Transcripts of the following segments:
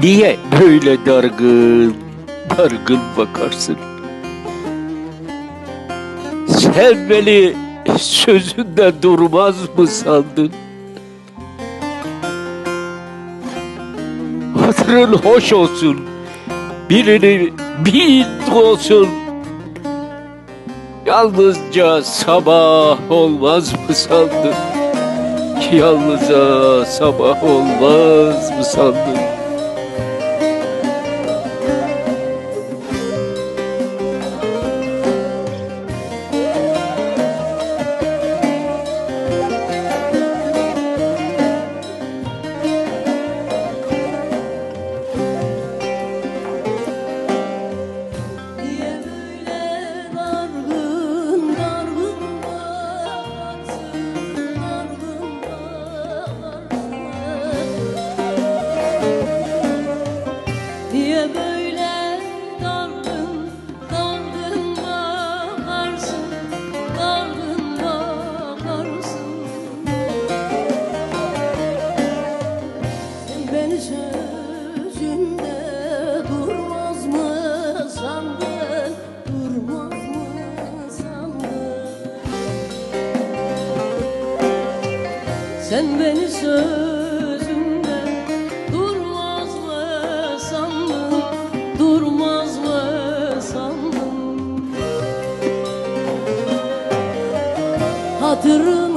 Niye böyle dargın, dargın bakarsın? Sen beni sözünde durmaz mı sandın? Hatırın hoş olsun, birini bin olsun. Yalnızca sabah olmaz mı sandın? Yalnızca sabah olmaz mı sandın? Sen beni sözünde durmaz mı sandın? Durmaz mı sandın? Hatırın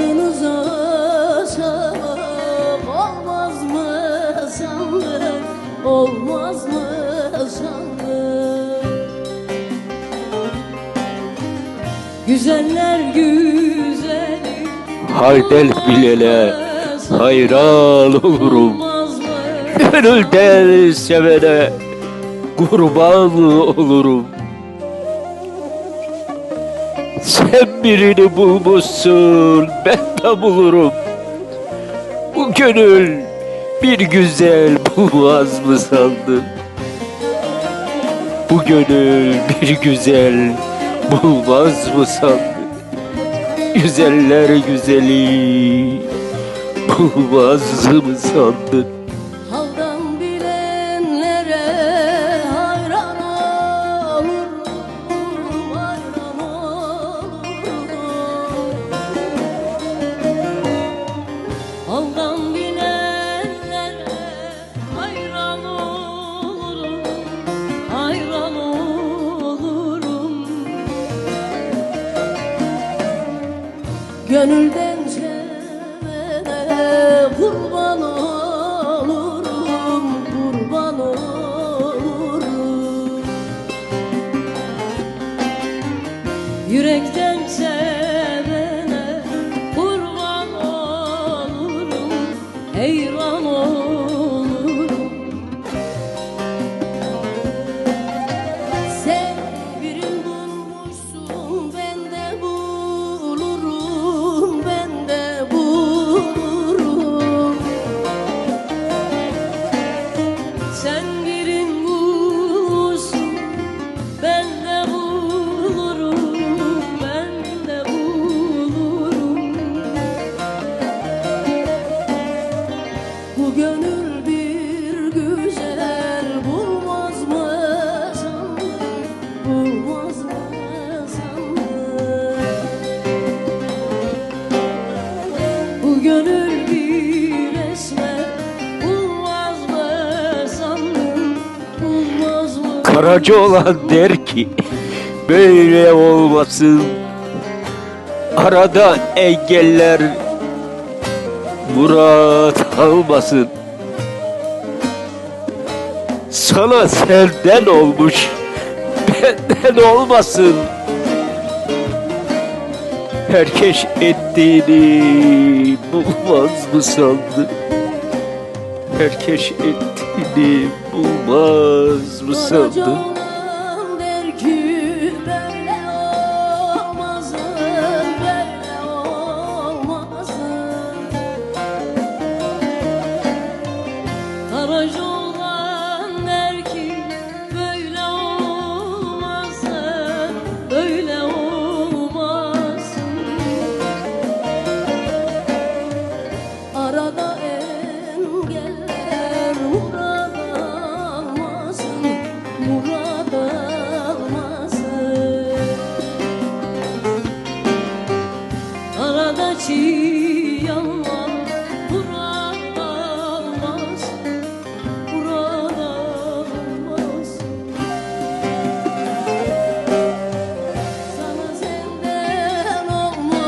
Yanınıza sağ olmaz mı sandın Olmaz mı sandın Güzeller güzeli Haydel bilene hayran olurum. Gönülden sevene kurban olurum. Sen birini bulmuşsun, ben de bulurum. Bu gönül bir güzel bulmaz mı sandın? Bu gönül bir güzel bulmaz mı sandın? Güzeller güzeli bulmaz mı sandın? Gönülden sevene kurban olurum, kurban olurum. Yürekten sevene kurban olurum, heyran olurum. Karaca olan der ki böyle olmasın. Arada engeller murat almasın. Sana senden olmuş, benden olmasın. Herkes ettiğini bulmaz mı sandı? Herkes ettiğini bulmaz mı sandı? 无论。